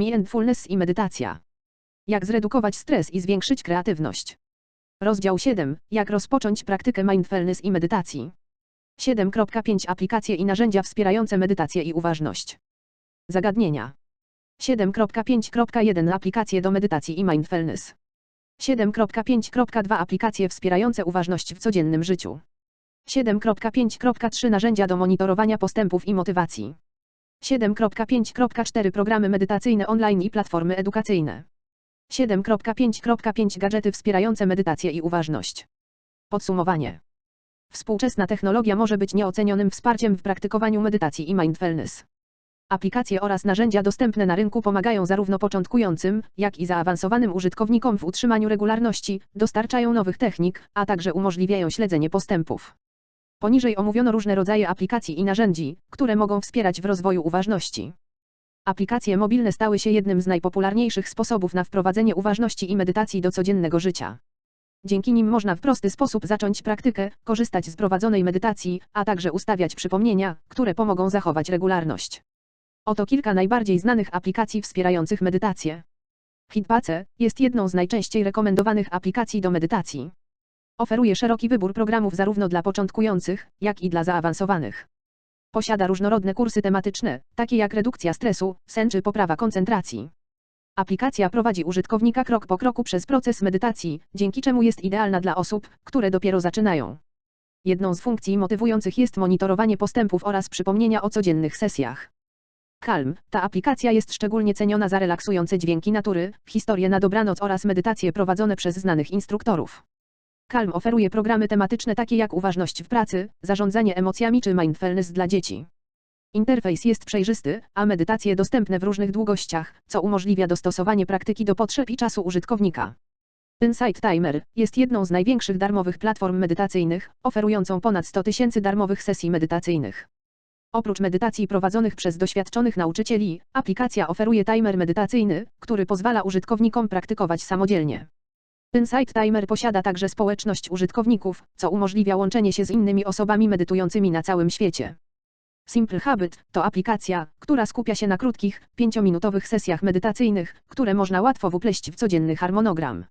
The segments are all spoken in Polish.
Mindfulness i medytacja. Jak zredukować stres i zwiększyć kreatywność. Rozdział 7. Jak rozpocząć praktykę mindfulness i medytacji. 7.5 Aplikacje i narzędzia wspierające medytację i uważność. Zagadnienia. 7.5.1 Aplikacje do medytacji i mindfulness. 7.5.2 Aplikacje wspierające uważność w codziennym życiu. 7.5.3 Narzędzia do monitorowania postępów i motywacji. 7.5.4 Programy medytacyjne online i platformy edukacyjne. 7.5.5 Gadżety wspierające medytację i uważność. Podsumowanie. Współczesna technologia może być nieocenionym wsparciem w praktykowaniu medytacji i mindfulness. Aplikacje oraz narzędzia dostępne na rynku pomagają zarówno początkującym, jak i zaawansowanym użytkownikom w utrzymaniu regularności, dostarczają nowych technik, a także umożliwiają śledzenie postępów. Poniżej omówiono różne rodzaje aplikacji i narzędzi, które mogą wspierać w rozwoju uważności. Aplikacje mobilne stały się jednym z najpopularniejszych sposobów na wprowadzenie uważności i medytacji do codziennego życia. Dzięki nim można w prosty sposób zacząć praktykę, korzystać z prowadzonej medytacji, a także ustawiać przypomnienia, które pomogą zachować regularność. Oto kilka najbardziej znanych aplikacji wspierających medytację. Hitpace jest jedną z najczęściej rekomendowanych aplikacji do medytacji. Oferuje szeroki wybór programów zarówno dla początkujących, jak i dla zaawansowanych. Posiada różnorodne kursy tematyczne, takie jak redukcja stresu, sen czy poprawa koncentracji. Aplikacja prowadzi użytkownika krok po kroku przez proces medytacji, dzięki czemu jest idealna dla osób, które dopiero zaczynają. Jedną z funkcji motywujących jest monitorowanie postępów oraz przypomnienia o codziennych sesjach. Calm. Ta aplikacja jest szczególnie ceniona za relaksujące dźwięki natury, historie na dobranoc oraz medytacje prowadzone przez znanych instruktorów. Calm oferuje programy tematyczne takie jak uważność w pracy, zarządzanie emocjami czy mindfulness dla dzieci. Interfejs jest przejrzysty, a medytacje dostępne w różnych długościach, co umożliwia dostosowanie praktyki do potrzeb i czasu użytkownika. Insight Timer jest jedną z największych darmowych platform medytacyjnych, oferującą ponad 100 tysięcy darmowych sesji medytacyjnych. Oprócz medytacji prowadzonych przez doświadczonych nauczycieli, aplikacja oferuje timer medytacyjny, który pozwala użytkownikom praktykować samodzielnie. Insight Timer posiada także społeczność użytkowników, co umożliwia łączenie się z innymi osobami medytującymi na całym świecie. Simple Habit to aplikacja, która skupia się na krótkich, 5-minutowych sesjach medytacyjnych, które można łatwo wpleść w codzienny harmonogram.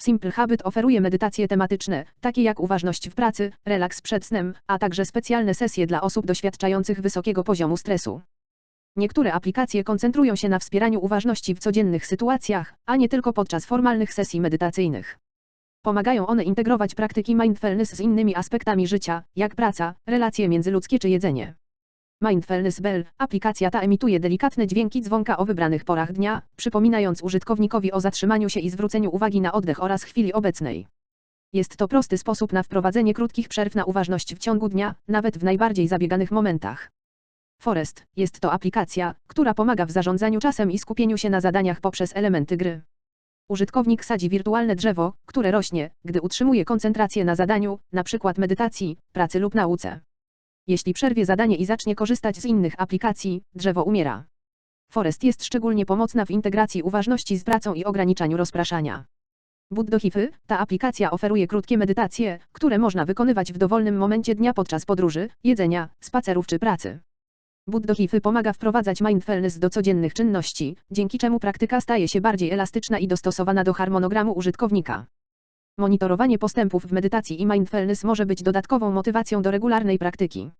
Simple Habit oferuje medytacje tematyczne, takie jak uważność w pracy, relaks przed snem, a także specjalne sesje dla osób doświadczających wysokiego poziomu stresu. Niektóre aplikacje koncentrują się na wspieraniu uważności w codziennych sytuacjach, a nie tylko podczas formalnych sesji medytacyjnych. Pomagają one integrować praktyki mindfulness z innymi aspektami życia, jak praca, relacje międzyludzkie czy jedzenie. Mindfulness Bell, aplikacja ta emituje delikatne dźwięki dzwonka o wybranych porach dnia, przypominając użytkownikowi o zatrzymaniu się i zwróceniu uwagi na oddech oraz chwili obecnej. Jest to prosty sposób na wprowadzenie krótkich przerw na uważność w ciągu dnia, nawet w najbardziej zabieganych momentach. Forest jest to aplikacja, która pomaga w zarządzaniu czasem i skupieniu się na zadaniach poprzez elementy gry. Użytkownik sadzi wirtualne drzewo, które rośnie, gdy utrzymuje koncentrację na zadaniu, np. medytacji, pracy lub nauce. Jeśli przerwie zadanie i zacznie korzystać z innych aplikacji, drzewo umiera. Forest jest szczególnie pomocna w integracji uważności z pracą i ograniczaniu rozpraszania. Buddohify, ta aplikacja oferuje krótkie medytacje, które można wykonywać w dowolnym momencie dnia podczas podróży, jedzenia, spacerów czy pracy. Buddohify pomaga wprowadzać mindfulness do codziennych czynności, dzięki czemu praktyka staje się bardziej elastyczna i dostosowana do harmonogramu użytkownika. Monitorowanie postępów w medytacji i mindfulness może być dodatkową motywacją do regularnej praktyki.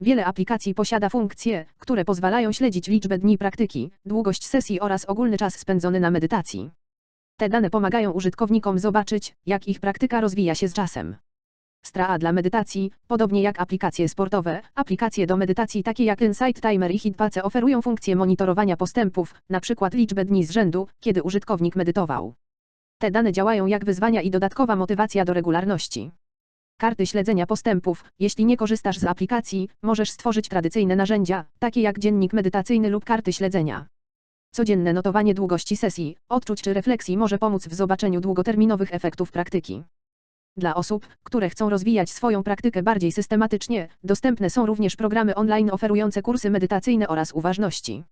Wiele aplikacji posiada funkcje, które pozwalają śledzić liczbę dni praktyki, długość sesji oraz ogólny czas spędzony na medytacji. Te dane pomagają użytkownikom zobaczyć, jak ich praktyka rozwija się z czasem. Straa dla medytacji, podobnie jak aplikacje sportowe, aplikacje do medytacji takie jak Insight Timer i Hitpace oferują funkcję monitorowania postępów, np. liczbę dni z rzędu, kiedy użytkownik medytował. Te dane działają jak wyzwania i dodatkowa motywacja do regularności. Karty śledzenia postępów. Jeśli nie korzystasz z aplikacji, możesz stworzyć tradycyjne narzędzia, takie jak dziennik medytacyjny lub karty śledzenia. Codzienne notowanie długości sesji, odczuć czy refleksji może pomóc w zobaczeniu długoterminowych efektów praktyki. Dla osób, które chcą rozwijać swoją praktykę bardziej systematycznie, dostępne są również programy online oferujące kursy medytacyjne oraz uważności.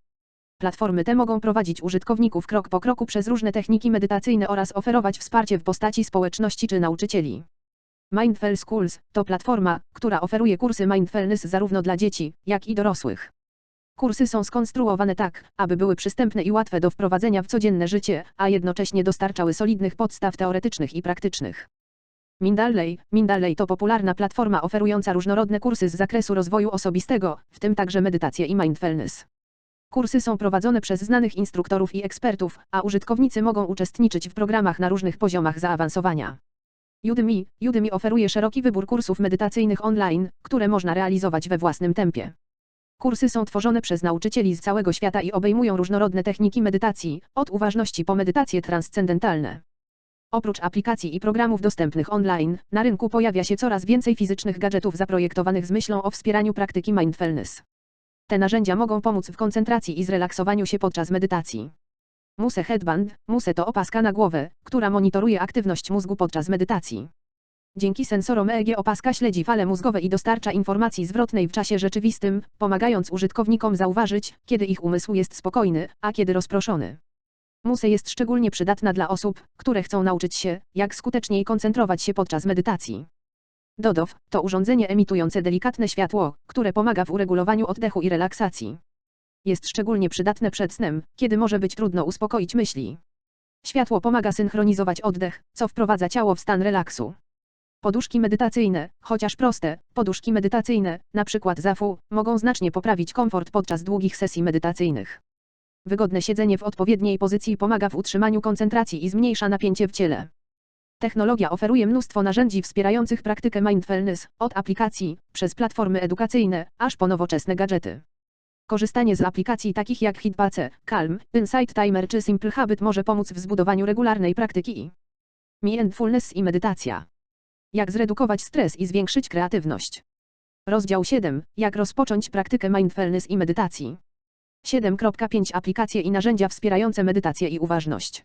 Platformy te mogą prowadzić użytkowników krok po kroku przez różne techniki medytacyjne oraz oferować wsparcie w postaci społeczności czy nauczycieli. Mindful Schools to platforma, która oferuje kursy mindfulness zarówno dla dzieci, jak i dorosłych. Kursy są skonstruowane tak, aby były przystępne i łatwe do wprowadzenia w codzienne życie, a jednocześnie dostarczały solidnych podstaw teoretycznych i praktycznych. Mindalley Mindalley to popularna platforma oferująca różnorodne kursy z zakresu rozwoju osobistego, w tym także medytację i mindfulness. Kursy są prowadzone przez znanych instruktorów i ekspertów, a użytkownicy mogą uczestniczyć w programach na różnych poziomach zaawansowania. Udemy Udemy oferuje szeroki wybór kursów medytacyjnych online, które można realizować we własnym tempie. Kursy są tworzone przez nauczycieli z całego świata i obejmują różnorodne techniki medytacji, od uważności po medytacje transcendentalne. Oprócz aplikacji i programów dostępnych online, na rynku pojawia się coraz więcej fizycznych gadżetów zaprojektowanych z myślą o wspieraniu praktyki mindfulness. Te narzędzia mogą pomóc w koncentracji i zrelaksowaniu się podczas medytacji. Muse Headband Muse to opaska na głowę, która monitoruje aktywność mózgu podczas medytacji. Dzięki sensorom EEG opaska śledzi fale mózgowe i dostarcza informacji zwrotnej w czasie rzeczywistym, pomagając użytkownikom zauważyć, kiedy ich umysł jest spokojny, a kiedy rozproszony. Muse jest szczególnie przydatna dla osób, które chcą nauczyć się, jak skuteczniej koncentrować się podczas medytacji. Dodow to urządzenie emitujące delikatne światło, które pomaga w uregulowaniu oddechu i relaksacji. Jest szczególnie przydatne przed snem, kiedy może być trudno uspokoić myśli. Światło pomaga synchronizować oddech, co wprowadza ciało w stan relaksu. Poduszki medytacyjne, chociaż proste, poduszki medytacyjne, np. zafu, mogą znacznie poprawić komfort podczas długich sesji medytacyjnych. Wygodne siedzenie w odpowiedniej pozycji pomaga w utrzymaniu koncentracji i zmniejsza napięcie w ciele. Technologia oferuje mnóstwo narzędzi wspierających praktykę mindfulness, od aplikacji, przez platformy edukacyjne, aż po nowoczesne gadżety. Korzystanie z aplikacji takich jak Hitpace, Calm, Insight Timer czy Simple Habit może pomóc w zbudowaniu regularnej praktyki. Mindfulness i medytacja. Jak zredukować stres i zwiększyć kreatywność. Rozdział 7. Jak rozpocząć praktykę mindfulness i medytacji. 7.5 Aplikacje i narzędzia wspierające medytację i uważność.